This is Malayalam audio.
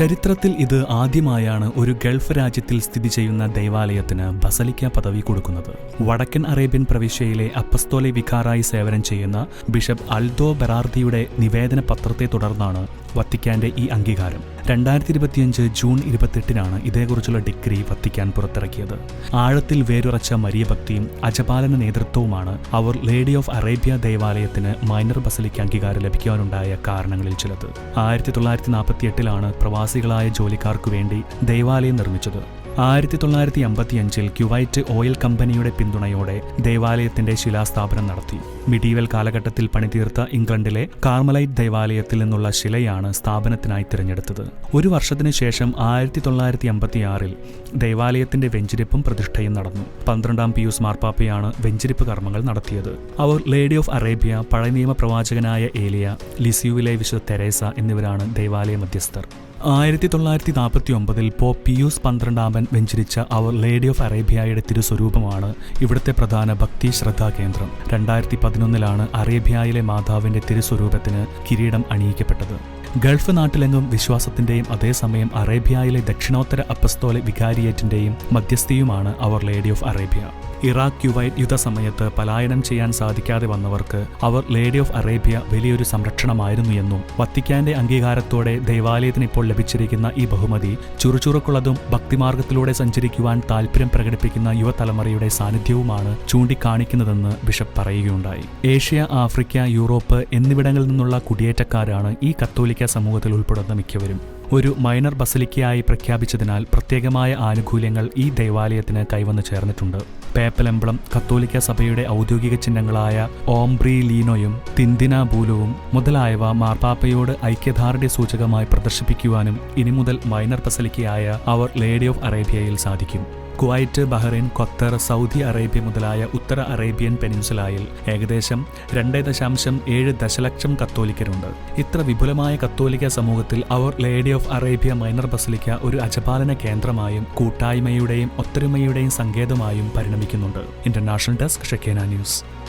ചരിത്രത്തിൽ ഇത് ആദ്യമായാണ് ഒരു ഗൾഫ് രാജ്യത്തിൽ സ്ഥിതി ചെയ്യുന്ന ദൈവാലയത്തിന് ബസലിക്ക പദവി കൊടുക്കുന്നത്. വടക്കൻ അറേബ്യൻ പ്രവിശ്യയിലെ അപ്പസ്തോലെ വികാറായി സേവനം ചെയ്യുന്ന ബിഷപ്പ് അൽദോ ബെറാർദിയുടെ നിവേദന പത്രത്തെ തുടർന്നാണ് വത്തിക്കാന്റെ ഈ അംഗീകാരം. രണ്ടായിരത്തി ഇരുപത്തിയഞ്ച് ജൂൺ ഇരുപത്തെട്ടിനാണ് ഇതേക്കുറിച്ചുള്ള ഡിഗ്രി വത്തിക്കാൻ പുറത്തിറക്കിയത്. ആഴത്തിൽ വേരുറച്ച മരിയഭക്തിയും അജപാലന നേതൃത്വവുമാണ് അവർ ലേഡി ഓഫ് അറേബ്യ ദേവാലയത്തിന് മൈനർ ബസലിക്ക് അംഗീകാരം ലഭിക്കാനുണ്ടായ കാരണങ്ങളിൽ ചിലത്. ആയിരത്തി തൊള്ളായിരത്തി നാൽപ്പത്തി എട്ടിലാണ് പ്രവാസികളായ ജോലിക്കാർക്കു വേണ്ടി ദേവാലയം നിർമ്മിച്ചത്. ആയിരത്തി തൊള്ളായിരത്തി അമ്പത്തിയഞ്ചിൽ ക്യുവൈറ്റ് ഓയിൽ കമ്പനിയുടെ പിന്തുണയോടെ ദേവാലയത്തിന്റെ ശിലാസ്ഥാപനം നടത്തി. മിഡീവൽ കാലഘട്ടത്തിൽ പണിതീർത്ത ഇംഗ്ലണ്ടിലെ കാർമലൈറ്റ് ദേവാലയത്തിൽ നിന്നുള്ള ശിലയാണ് സ്ഥാപനത്തിനായി തിരഞ്ഞെടുത്തത്. ഒരു വർഷത്തിനു ശേഷം ആയിരത്തി തൊള്ളായിരത്തി അമ്പത്തിയാറിൽ ദേവാലയത്തിന്റെ വെഞ്ചിരിപ്പും പ്രതിഷ്ഠയും നടന്നു. പന്ത്രണ്ടാം പിയൂസ് മാർപ്പാപ്പയാണ് വെഞ്ചിരിപ്പ് കർമ്മങ്ങൾ നടത്തിയത്. അവർ ലേഡി ഓഫ് അറേബ്യ പഴയ നിയമ പ്രവാചകനായ ഏലിയ ലിസിയുവിലെ വിശുദ്ധ തെരേസ എന്നിവരാണ് ദേവാലയ മധ്യസ്ഥർ. ആയിരത്തി തൊള്ളായിരത്തി നാൽപ്പത്തി ഒമ്പതിൽ പോ പിയൂസ് പന്ത്രണ്ടാമൻ വെഞ്ചരിച്ച അവർ ലേഡി ഓഫ് അറേബ്യയുടെ തിരുസ്വരൂപമാണ് ഇവിടുത്തെ പ്രധാന ഭക്തി ശ്രദ്ധാ കേന്ദ്രം. രണ്ടായിരത്തി പതിനൊന്നിലാണ് അറേബ്യയിലെ മാതാവിന്റെ തിരുസ്വരൂപത്തിന് കിരീടം അണിയിക്കപ്പെട്ടത്. ഗൾഫ് നാട്ടിലെങ്ങും വിശ്വാസത്തിന്റെയും അതേസമയം അറേബ്യയിലെ ദക്ഷിണോത്തര അപ്പസ്തോല വികാരിയേറ്റിന്റെയും മധ്യസ്ഥിയുമാണ് our lady of Arabia. Iraq Kuwait യുദ്ധസമയത്ത് പലായനം ചെയ്യാൻ സാധിക്കാതെ വന്നവർക്ക് അവർ ലേഡി ഓഫ് അറേബ്യ വലിയൊരു സംരക്ഷണമായിരുന്നു എന്നും വത്തിക്കാന്റെ അംഗീകാരത്തോടെ ദേവാലയത്തിന് ഇപ്പോൾ ലഭിച്ചിരിക്കുന്ന ഈ ബഹുമതി ചുറുചുറുക്കുള്ളതും ഭക്തിമാർഗത്തിലൂടെ സഞ്ചരിക്കുവാൻ താല്പര്യം പ്രകടിപ്പിക്കുന്ന യുവതലമുറയുടെ സാന്നിധ്യവുമാണ് ചൂണ്ടിക്കാണിക്കുന്നതെന്ന് ബിഷപ്പ് പറയുകയുണ്ടായി. ഏഷ്യ ആഫ്രിക്ക യൂറോപ്പ് എന്നിവിടങ്ങളിൽ നിന്നുള്ള കുടിയേറ്റക്കാരാണ് ഈ കത്തോലിക്ക സമൂഹത്തിൽ ഉൾപ്പെടുന്ന മിക്കവരും ഒരു മൈനർ ബസലിക്കയായി പ്രഖ്യാപിച്ചതിനാൽ പ്രത്യേകമായ ആനുകൂല്യങ്ങൾ ഈ ദേവാലയത്തിന് കൈവന്നു ചേർന്നിട്ടുണ്ട്. പേപ്പൽ എംബ്ലം കത്തോലിക്ക സഭയുടെ ഔദ്യോഗിക ചിഹ്നങ്ങളായ ഓംബ്രി ലീനോയും തിന്തിന ബൂലവും മുതലായവ മാർപ്പാപ്പയോട് ഐക്യദാർഢ്യ സൂചകമായി പ്രദർശിപ്പിക്കുവാനും ഇനി മുതൽ മൈനർ ബസലിക്കയായ അവർ ലേഡി ഓഫ് അറേബ്യയിൽ സാധിക്കും. Kuwait Bahrain Qatar Saudi Arabia മുതലായ ഉത്തര അറേബ്യൻ പെനിൻസുലായിൽ ഏകദേശം രണ്ട് ദശാംശം ഏഴ് ദശലക്ഷം കത്തോലിക്കരുണ്ട്. ഇത്ര വിപുലമായ കത്തോലിക്ക സമൂഹത്തിൽ our lady of Arabia minor basilica ഒരു അജപാലന കേന്ദ്രമായും കൂട്ടായ്മയുടെയും ഒത്തൊരുമയുടെയും സങ്കേതമായും പരിണമിക്കുന്നുണ്ട്. International desk Shekinah news.